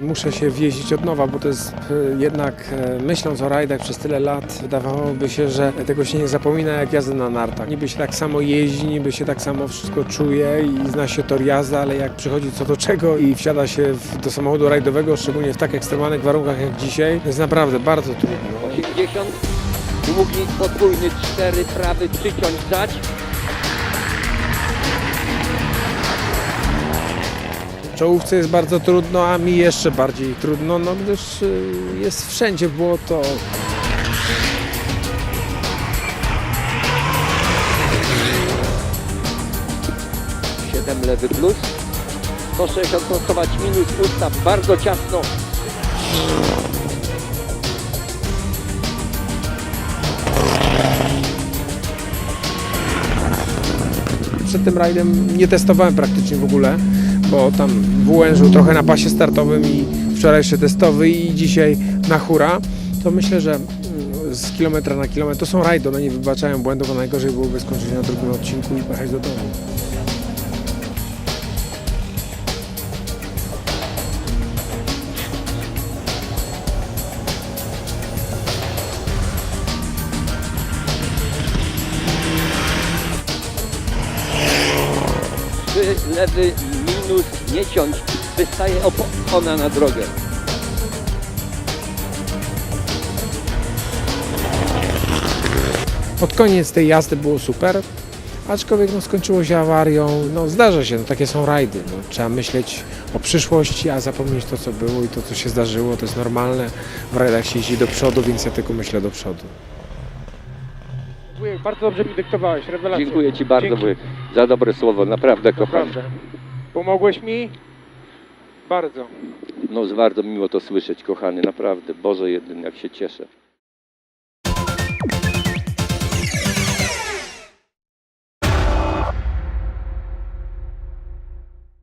Muszę się wjeździć od nowa, bo to jest e, jednak, e, myśląc o rajdach przez tyle lat, wydawałoby się, że tego się nie zapomina jak jazdy na nartach. Niby się tak samo jeździ, niby się tak samo wszystko czuje i zna się tor jazdy, ale jak przychodzi co do czego i wsiada się w, do samochodu rajdowego, szczególnie w tak ekstremalnych warunkach jak dzisiaj, jest naprawdę bardzo trudno. 80, długi, podwójny, 4, prawy, przyciąć, dać. Czołówce jest bardzo trudno, a mi jeszcze bardziej trudno, no gdyż y, jest wszędzie błoto. 7 lewy plus. 160 prostować minus ustaw, bardzo ciasno. Przed tym rajdem nie testowałem praktycznie w ogóle, bo tam w Łężu trochę na pasie startowym i wczoraj jeszcze testowy i dzisiaj na hura, to myślę, że mm, z kilometra na kilometr to są rajdy, one nie wybaczają błędów, a najgorzej byłoby skończyć na drugim odcinku i pojechać do domu. Lewy minus, nie ciąć. Wystaje opona na drogę. Pod koniec tej jazdy było super, aczkolwiek no, skończyło się awarią. No, zdarza się, no, takie są rajdy. No, trzeba myśleć o przyszłości, a zapomnieć to, co było i to, co się zdarzyło. To jest normalne. W rajdach się jeździ do przodu, więc ja tylko myślę do przodu. Wujek, bardzo dobrze mi dyktowałeś, rewelacja. Dziękuję Ci bardzo Dzięki. wujek, za dobre słowo, naprawdę kocham. Naprawdę. Pomogłeś mi? Bardzo. No bardzo miło to słyszeć, kochany, naprawdę. Boże, jeden jak się cieszę.